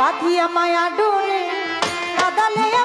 বাঁধিয়া মায়া ডোরে কাদালে